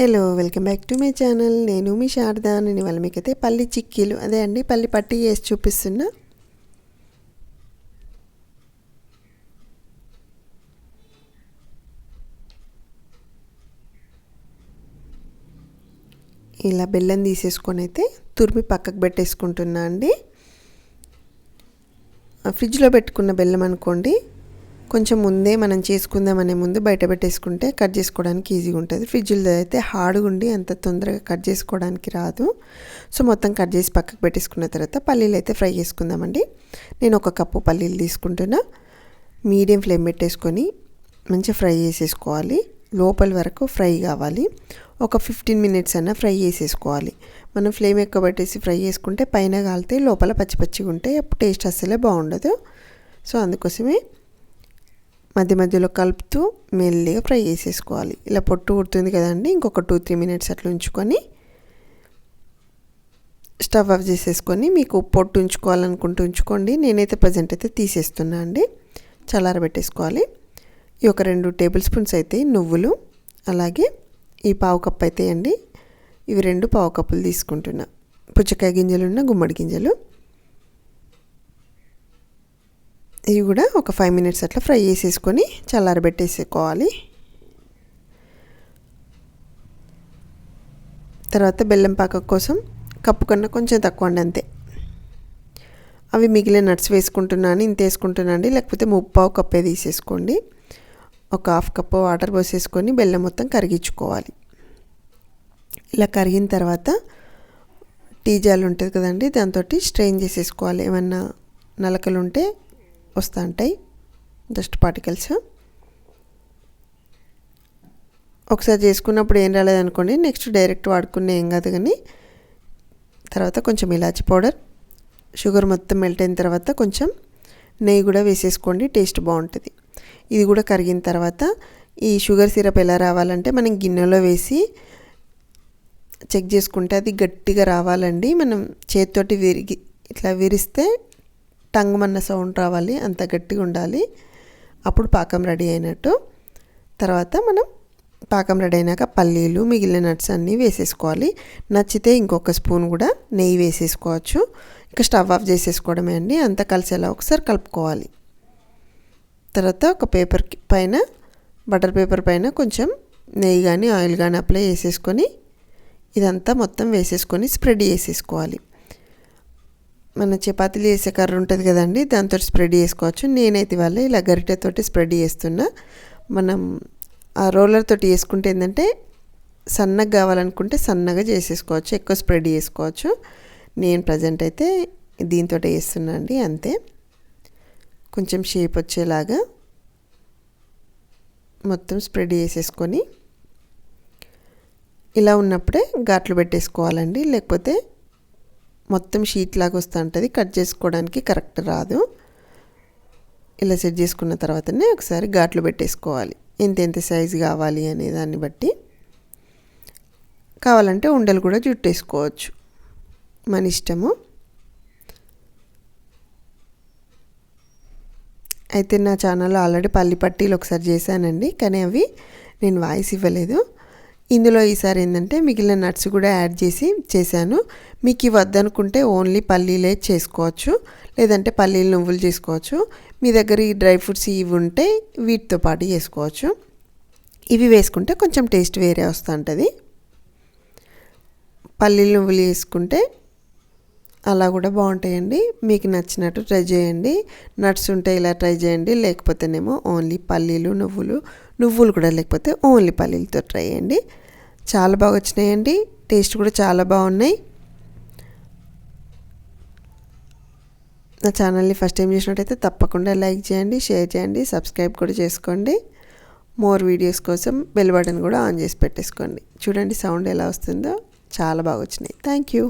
Hello welcome back to my channel. నేను మీ శారదా నేను వాళ్ళ మీకైతే పల్లి చిక్కీలు. అదే అండి పల్లి పట్టి వేసి చూపిస్తున్నా. ఇలా బెల్లం తీసేసుకొని అయితే తురిమి పక్కకు పెట్టేసుకుంటున్నా అండి. ఫ్రిడ్జ్లో పెట్టుకున్న బెల్లం అనుకోండి. కొంచెం ముందే మనం చేసుకుందామనే ముందు బయట పెట్టేసుకుంటే కట్ చేసుకోవడానికి ఈజీగా ఉంటుంది. ఫ్రిడ్జ్లో అయితే హార్డ్గా ఉండి అంత తొందరగా కట్ చేసుకోవడానికి రాదు. సో మొత్తం కట్ చేసి పక్కకు పెట్టేసుకున్న తర్వాత పల్లీలు అయితే ఫ్రై చేసుకుందామండి. నేను ఒక కప్పు పల్లీలు తీసుకుంటున్నా. మీడియం ఫ్లేమ్ పెట్టేసుకొని మంచిగా ఫ్రై చేసేసుకోవాలి. లోపల వరకు ఫ్రై కావాలి. ఒక ఫిఫ్టీన్ మినిట్స్ అన్న ఫ్రై చేసేసుకోవాలి. మనం ఫ్లేమ్ ఎక్కువ పెట్టేసి ఫ్రై చేసుకుంటే పైన కాలితే లోపల పచ్చి పచ్చిగా ఉంటే అప్పుడు టేస్ట్ అస్సలే బాగుండదు. సో అందుకోసమే మధ్య మధ్యలో కలుపుతూ మెల్లిగా ఫ్రై చేసేసుకోవాలి. ఇలా పొట్టు ఉడుతుంది కదండి ఇంకొక టూ త్రీ మినిట్స్ అట్లా ఉంచుకొని స్టవ్ ఆఫ్ చేసేసుకొని మీకు పొట్టు ఉంచుకోవాలనుకుంటూ ఉంచుకోండి. నేనైతే ప్రజెంట్ అయితే తీసేస్తున్నా అండి. చల్లారబెట్టేసుకోవాలి ఈ ఒక రెండు టేబుల్ స్పూన్స్ అయితే నువ్వులు అలాగే ఈ పావు కప్ అయితే అండి ఇవి రెండు పావు కప్పులు తీసుకుంటున్నా. పుచ్చకాయ గింజలు ఉన్న గుమ్మడి గింజలు. ఇవి కూడా ఒక ఫైవ్ మినిట్స్ అట్లా ఫ్రై చేసేసుకొని చల్లారబెట్టేసుకోవాలి తర్వాత బెల్లం పాక కోసం కప్పు కన్నా కొంచెం తక్కువ అండి అంతే. అవి మిగిలిన నట్స్ వేసుకుంటున్నాను ఇంత వేసుకుంటున్నాండి లేకపోతే ముప్పావు కప్పే తీసేసుకోండి. ఒక హాఫ్ కప్ వాటర్ పోసేసుకొని బెల్లం మొత్తం కరిగించుకోవాలి. ఇలా కరిగిన తర్వాత టీ జాలు ఉంటుంది కదండి దాంతో స్ట్రెయిన్ చేసేసుకోవాలి. ఏమన్నా నలకలు ఉంటే వస్తూ ఉంటాయి డస్ట్ పార్టికల్స్. ఒకసారి చేసుకున్నప్పుడు ఏం రాలేదనుకోండి నెక్స్ట్ డైరెక్ట్ వాడుకునే ఏం కాదు కానీ తర్వాత కొంచెం ఇలాచి పౌడర్ షుగర్ మొత్తం మెల్ట్ అయిన తర్వాత కొంచెం నెయ్యి కూడా వేసేసుకోండి టేస్ట్ బాగుంటుంది. ఇది కూడా కరిగిన తర్వాత ఈ షుగర్ సిరప్ ఎలా రావాలంటే మనం గిన్నెలో వేసి చెక్ చేసుకుంటే అది గట్టిగా రావాలండి. మనం చేతితోటి విరిగి ఇట్లా విరిస్తే టంగుమన్న సౌండ్ రావాలి అంత గట్టిగా ఉండాలి. అప్పుడు పాకం రెడీ అయినట్టు. తర్వాత మనం పాకం రెడీ అయినాక పల్లీలు మిగిలిన నట్స్ అన్నీ వేసేసుకోవాలి. నచ్చితే ఇంకొక స్పూన్ కూడా నెయ్యి వేసేసుకోవచ్చు. ఇక స్టవ్ ఆఫ్ చేసేసుకోవడమే అండి. అంతా కలిసేలా ఒకసారి కలుపుకోవాలి. తర్వాత ఒక పేపర్ పైన బటర్ పేపర్ పైన కొంచెం నెయ్యి కానీ ఆయిల్ కానీ అప్లై చేసేసుకొని ఇదంతా మొత్తం వేసేసుకొని స్ప్రెడ్ చేసేసుకోవాలి. మన చపాతీలు వేసే కర్ర ఉంటుంది కదండి దాంతో స్ప్రెడ్ చేసుకోవచ్చు. నేనైతే ఇవాళ ఇలా గరిటెతోటి స్ప్రెడ్ చేస్తున్నా. మనం ఆ రోలర్ తోటి వేసుకుంటే ఏంటంటే సన్నగా కావాలనుకుంటే సన్నగా చేసేసుకోవచ్చు ఎక్కువ స్ప్రెడ్ చేసుకోవచ్చు. నేను ప్రజెంట్ అయితే దీంతో వేస్తున్నా అండి అంతే. కొంచెం షేప్ వచ్చేలాగా మొత్తం స్ప్రెడ్ చేసేసుకొని ఇలా ఉన్నప్పుడే ఘాట్లు పెట్టేసుకోవాలండి. లేకపోతే మొత్తం షీట్ లాగా వస్తూ ఉంటుంది. కట్ చేసుకోవడానికి కరెక్ట్ రాదు. ఇలా సెట్ చేసుకున్న తర్వాతనే ఒకసారి ఘాట్లు పెట్టేసుకోవాలి. ఎంత ఎంత సైజు కావాలి అనే దాన్ని బట్టి. కావాలంటే ఉండలు కూడా జుట్టేసుకోవచ్చు మన ఇష్టము. అయితే నా ఛానల్లో ఆల్రెడీ పల్లి పట్టీలు ఒకసారి చేశానండి. కానీ అవి నేను వాయిస్ ఇవ్వలేదు. ఇందులో ఈసారి ఏంటంటే మిగిలిన నట్స్ కూడా యాడ్ చేసి చేశాను. మీకు ఇవి వద్దనుకుంటే ఓన్లీ పల్లీలే చేసుకోవచ్చు. లేదంటే పల్లీలు నువ్వులు చేసుకోవచ్చు. మీ దగ్గర ఈ డ్రై ఫ్రూట్స్ ఇవి ఉంటే వీటితో పాటు చేసుకోవచ్చు. ఇవి వేసుకుంటే కొంచెం టేస్ట్ వేరే వస్తుంటుంది. పల్లీలు నువ్వులు వేసుకుంటే అలా కూడా బాగుంటాయండి. మీకు నచ్చినట్టు ట్రై చేయండి. నట్స్ ఉంటే ఇలా ట్రై చేయండి. లేకపోతేనేమో ఓన్లీ పల్లీలు నువ్వులు నువ్వులు కూడా లేకపోతే ఓన్లీ పల్లీలతో ట్రై చేయండి. చాలా బాగా వచ్చినాయండి. టేస్ట్ కూడా చాలా బాగున్నాయి. నా ఛానల్ని ఫస్ట్ టైం చూసినట్టయితే తప్పకుండా లైక్ చేయండి షేర్ చేయండి సబ్స్క్రైబ్ కూడా చేసుకోండి. మోర్ వీడియోస్ కోసం బెల్ బటన్ కూడా ఆన్ చేసి పెట్టేసుకోండి. చూడండి సౌండ్ ఎలా వస్తుందో. చాలా బాగా వచ్చినాయి. Thank you.